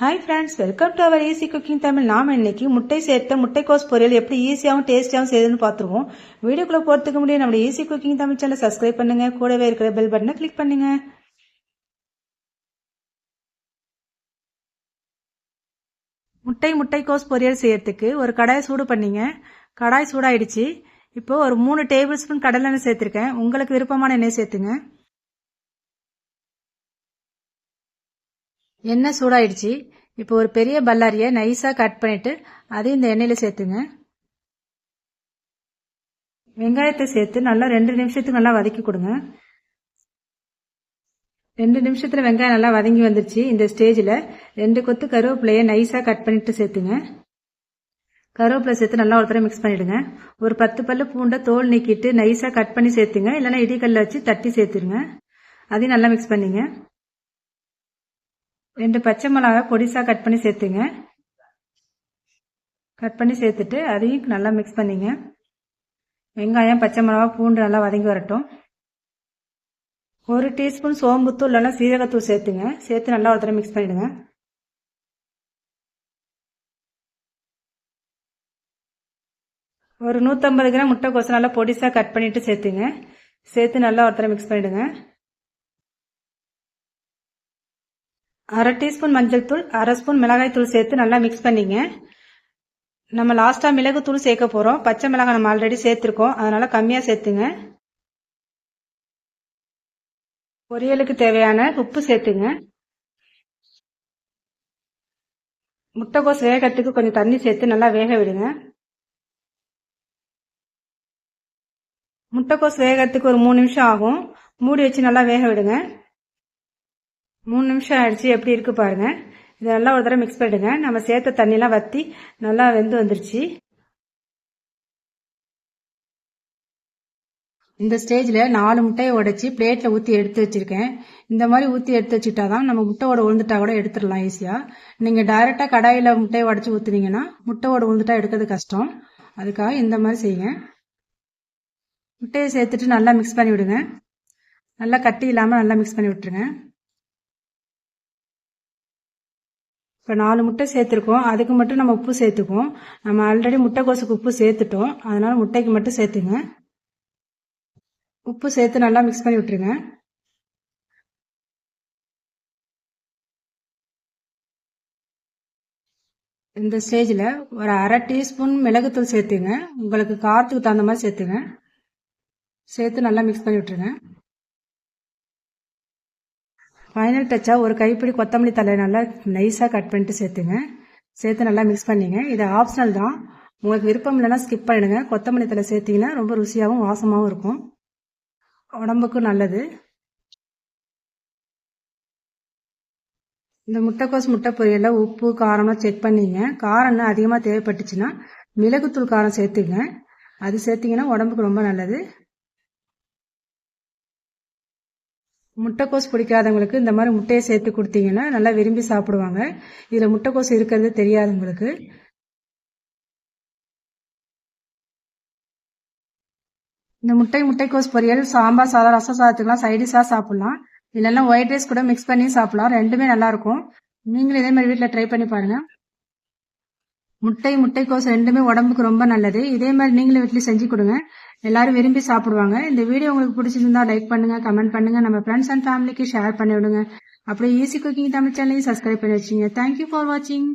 Hi friends welcome to our easy cooking Tamil நாம் இன்னைக்கு முட்டை சேர்த்த முட்டைக்கோஸ் பொரியல் எப்படி ஈஸியாகவும் டேஸ்டியாகவும் செய்யுதுன்னு பார்த்துருவோம். வீடியோக்குள்ளே போகிறதுக்கு முடியும் நம்ம easy cooking Tamil channel subscribe பண்ணுங்க. கூடவே இருக்கிற பெல் பட்டனை கிளிக் பண்ணுங்க. முட்டை முட்டைக்கோஸ் பொரியல் செய்யறதுக்கு ஒரு கடாய் சூடு பண்ணிங்க. கடாய் சூடாயிடுச்சு. இப்போ ஒரு மூணு டேபிள் ஸ்பூன் கடலெண்ணெய் சேர்த்துருக்கேன். உங்களுக்கு விருப்பமான எண்ணெய் சேர்த்துங்க. எண்ணெய் சூடாயிடுச்சு. இப்போ ஒரு பெரிய பல்லாரியை நைஸாக கட் பண்ணிட்டு அதையும் இந்த எண்ணெயில் சேர்த்துங்க. வெங்காயத்தை சேர்த்து நல்லா ரெண்டு நிமிஷத்துக்கு நல்லா வதக்கி கொடுங்க. ரெண்டு நிமிஷத்தில் வெங்காயம் நல்லா வதங்கி வந்துருச்சு இந்த ஸ்டேஜில். ரெண்டு கொத்து கருவேப்பிலையை நைஸாக கட் பண்ணிட்டு சேர்த்துங்க. கருவேப்பிலை சேர்த்து நல்லா ஒரு தடவை மிக்ஸ் பண்ணிவிடுங்க ஒரு பத்து பல்லு பூண்டை தோல் நீக்கிட்டு நைஸாக கட் பண்ணி சேர்த்துங்க. இல்லைன்னா இடிக்கல்ல வச்சு தட்டி சேர்த்துருங்க. அதையும் நல்லா மிக்ஸ் பண்ணிங்க. ரெண்டு பச்சை மிளகா பொடிசாக கட் பண்ணி சேர்த்துங்க. கட் பண்ணி சேர்த்துட்டு அதையும் நல்லா மிக்ஸ் பண்ணிங்க. வெங்காயம் பச்சை மிளகா பூண்டு நல்லா வதங்கி வரட்டும். ஒரு டீஸ்பூன் சோம்புத்தூள் இல்லைன்னா சீரகத்தூள் சேர்த்துங்க. சேர்த்து நல்லா ஒரு தடவை மிக்ஸ் பண்ணிவிடுங்க ஒரு நூற்றம்பது கிராம் முட்டைக்கோசை நல்லா பொடிசாக கட் பண்ணிவிட்டு சேர்த்துங்க. சேர்த்து நல்லா ஒரு தடவை மிக்ஸ் பண்ணிவிடுங்க அரை டீஸ்பூன் மஞ்சள் தூள் அரை ஸ்பூன் மிளகாய் தூள் சேர்த்து நல்லா மிக்ஸ் பண்ணிங்க. நம்ம லாஸ்ட்டாக மிளகு தூள் சேர்க்க போகிறோம் பச்சை மிளகாய் நம்ம ஆல்ரெடி சேர்த்துருக்கோம். அதனால் கம்மியாக சேர்த்துங்க. பொரியலுக்கு தேவையான உப்பு சேர்த்துங்க. முட்டைக்கோஸ் வேகத்துக்கு கொஞ்சம் தண்ணி சேர்த்து நல்லா வேக விடுங்க. முட்டைக்கோஸ் வேகத்துக்கு ஒரு மூணு நிமிஷம் ஆகும். மூடி வச்சு நல்லா வேக விடுங்க. மூணு நிமிஷம் ஆயிடுச்சு. எப்படி இருக்கு பாருங்க. இதை நல்லா ஒரு தடவை மிக்ஸ் பண்ணிடுங்க. நம்ம சேர்த்த தண்ணியெலாம் வற்றி நல்லா வெந்து வந்துருச்சு. இந்த ஸ்டேஜில் நாலு முட்டையை உடைச்சி பிளேட்டில் ஊற்றி எடுத்து வச்சுருக்கேன். இந்த மாதிரி ஊற்றி எடுத்து வச்சுட்டா தான் நம்ம முட்டையோட உளுந்துட்டா கூட எடுத்துடலாம் ஈஸியாக நீங்கள் டைரெக்டாக கடாயில் முட்டையை உடச்சி ஊற்றுனீங்கன்னா முட்டையோட உளுந்துட்டா எடுக்கிறது கஷ்டம். அதுக்காக இந்த மாதிரி செய்யுங்க. முட்டையை சேர்த்துட்டு நல்லா மிக்ஸ் பண்ணி விடுங்க நல்லா கட்டி இல்லாமல் நல்லா மிக்ஸ் பண்ணி விட்டுருங்க இப்போ நாலு முட்டை சேர்த்துருக்கோம். அதுக்கு மட்டும் நம்ம உப்பு சேர்த்துக்குவோம். நம்ம ஆல்ரெடி முட்டைக்கோசுக்கு உப்பு சேர்த்துட்டோம். அதனால் முட்டைக்கு மட்டும் சேர்த்துங்க. உப்பு சேர்த்து நல்லா மிக்ஸ் பண்ணி விட்டுருங்க. இந்த ஸ்டேஜில் ஒரு அரை டீஸ்பூன் மிளகுத்தூள் சேர்த்துங்க. உங்களுக்கு காரத்துக்கு தகுந்த மாதிரி சேர்த்துங்க. சேர்த்து நல்லா மிக்ஸ் பண்ணி விட்டுருங்க. ஃபைனல் டச்சாக ஒரு கைப்பிடி கொத்தமல்லி தலை நல்லா நைஸாக கட் பண்ணிட்டு சேர்த்துங்க. சேர்த்து நல்லா மிக்ஸ் பண்ணிங்க. இது ஆப்ஷனல் தான். உங்களுக்கு விருப்பம் இல்லைன்னா ஸ்கிப் பண்ணிடுங்க. கொத்தமல்லி தலை சேர்த்திங்கன்னா ரொம்ப ருசியாகவும் வாசமாகவும் இருக்கும். உடம்புக்கும் நல்லது. இந்த முட்டைக்கோஸ் முட்டை பொரியலில் உப்பு காரம்லாம் செக் பண்ணிங்க. காரம் அதிகமாக தேவைப்பட்டுச்சுன்னா மிளகுத்தூள் காரம் சேர்த்துங்க. அது சேர்த்திங்கன்னா உடம்புக்கு ரொம்ப நல்லது. முட்டைக்கோஸ் பிடிக்காதவங்களுக்கு இந்த மாதிரி முட்டையை சேர்த்து கொடுத்தீங்கன்னா நல்லா விரும்பி சாப்பிடுவாங்க. இதில் முட்டைக்கோஸ் இருக்கிறது தெரியாது உங்களுக்கு. இந்த முட்டை முட்டைக்கோஸ் பொரியல் சாம்பார் சாதம் ரசம் சாதத்துக்குலாம் சைடிஷாக சாப்பிட்லாம். இல்லைன்னா ஒயிட் ரைஸ் கூட மிக்ஸ் பண்ணி சாப்பிட்லாம். ரெண்டுமே நல்லாயிருக்கும் நீங்களும் இதே மாதிரி வீட்டில் ட்ரை பண்ணி பாருங்கள் முட்டை முட்டைக்கோஸ் ரெண்டுமே உடம்புக்கு ரொம்ப நல்லது. இதே மாதிரி நீங்களும் வீட்டில் செஞ்சு கொடுங்க. எல்லாரும் விரும்பி சாப்பிடுவாங்க. இந்த வீடியோ உங்களுக்கு பிடிச்சிருந்தா லைக் பண்ணுங்க கமெண்ட் பண்ணுங்க. நம்ம ஃப்ரெண்ட்ஸ் அண்ட் ஃபேமிலிக்கு ஷேர் பண்ணி விடுங்க அப்படியே ஈஸி குக்கிங் தமிழ் சேனலையும் சப்ஸ்கிரைப் பண்ணி வச்சுங்க. தேங்க்யூ ஃபார் வாட்சிங்